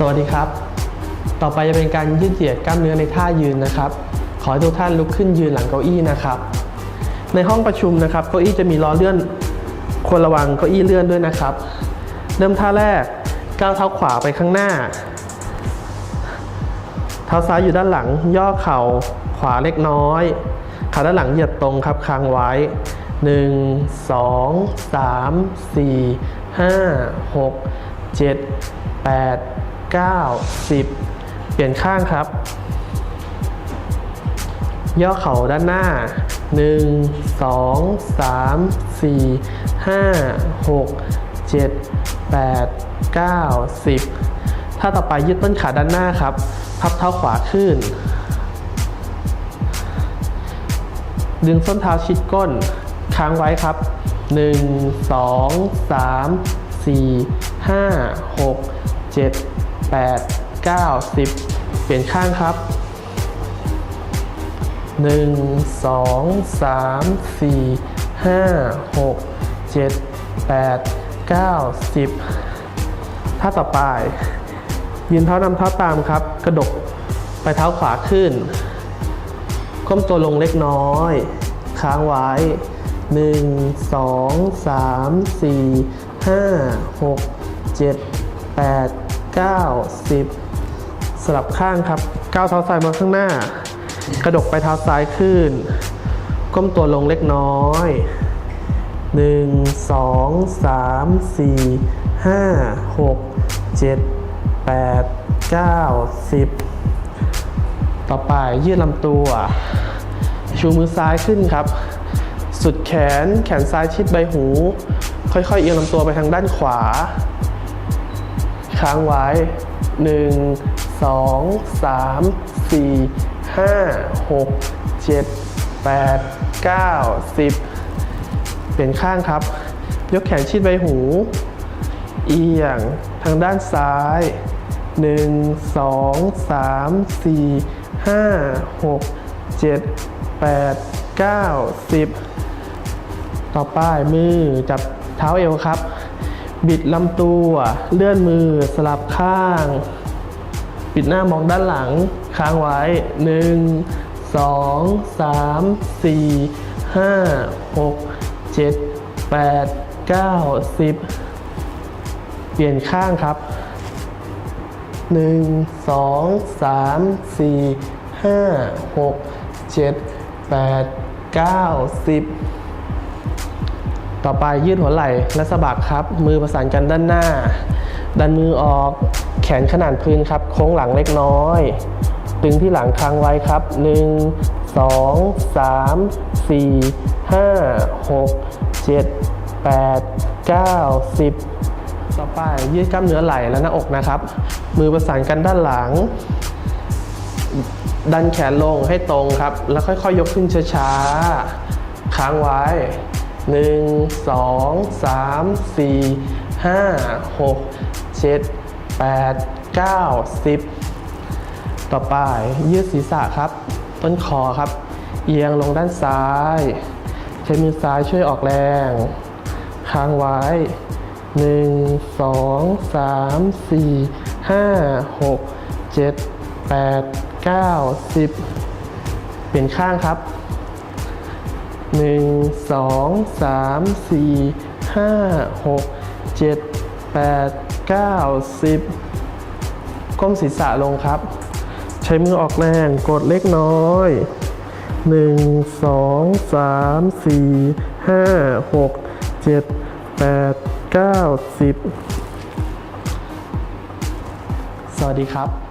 สวัสดีครับ ต่อไปจะเป็นการยืดเหยียดกล้ามเนื้อในท่ายืนนะครับ ขอให้ทุกท่านลุกขึ้นยืนหลังเก้าอี้นะครับ ในห้องประชุมนะครับเก้าอี้จะมีล้อเลื่อนควรระวังเก้าอี้เลื่อนด้วยนะครับ เริ่มท่าแรกก้าวเท้าขวาไปข้างหน้า เท้าซ้ายอยู่ด้านหลัง ย่อเข่าขวาเล็กน้อย ขาด้านหลังเหยียดตรงครับค้างไว้ 1 2 3 4 5 6 7 8 9 10 เปลี่ยนข้างครับ ย่อเข่าด้านหน้า 1 2 3 4 5 6 7 8 9 10 ถ้าต่อไปยืดต้นขาด้านหน้าครับ พับเท้าขวาขึ้น ดึงส้นเท้าชิดก้น ค้างไว้ครับ 1 2 3 4 5 6 7 8 9 10 เปลี่ยนข้างครับ 1 2 3 4 5 6 7 8 9 10ถ้าต่อไป ยืนเท้านำเท้าตามครับ กระดกไปเท้าขวาขึ้น ก้มตัวลงเล็กน้อย ค้างไว้ 1 2 3 4 5 6 7 8 9 10 สลับข้างครับก้าวเท้าซ้ายมาข้างหน้า กระดกไปเท้าซ้ายขึ้น ก้มตัวลงเล็กน้อย 1 2 3 4 5 6 7 8 9 10 ต่อไปยืดลำตัว ชูมือซ้ายขึ้นครับ สุดแขนแขนซ้ายชิดใบหู ค่อยๆ เอียงลำตัวไปทางด้านขวา ค้างไว้ 1 2 3 4 5 6 7 8 9 10 เปลี่ยนข้างครับ ยกแขนชิดใบหู เอียงทางด้านซ้าย 1 2 3 4 5 6 7 8 9 10 ต่อไปมือจับเท้าเอวครับ บิดลำตัว เลื่อนมือสลับข้าง ปิดหน้ามองด้านหลัง ค้างไว้ 1 2 3 4 5 6 7 8 9 10 เปลี่ยนข้างครับ 1 2 3 4 5 6 7 8 9 10 ต่อไปยืดหัวไหล่และสะบักครับ มือประสานกันด้านหน้า ดันมือออกแขนขนาดพื้นครับ โค้งหลังเล็กน้อย ตึงที่หลังค้างไว้ครับ 1 2 3 4 5 6 7 8 9 10 ต่อไปยืดกล้ามเนื้อไหล่และหน้าอกนะครับ มือประสานกันด้านหลัง ดันแขนลงให้ตรงครับ แล้วค่อยๆยกขึ้นช้าๆ ค้างไว้ 1 2 3 4 5 6 7 8 9 10 ต่อไปยืดศีรษะครับ ต้นคอครับ เอียงลงด้านซ้าย ใช้มือซ้ายช่วยออกแรง ค้างไว้ 1 2 3 4 5 6 7 8 9 10 เปลี่ยนข้างครับ 1 2 3 4 5 6 7 8 9 10 ก้มศีรษะลงครับ ใช้มือออกแรงกดเล็กน้อย 1 2 3 4 5 6 7 8 9 10 สวัสดีครับ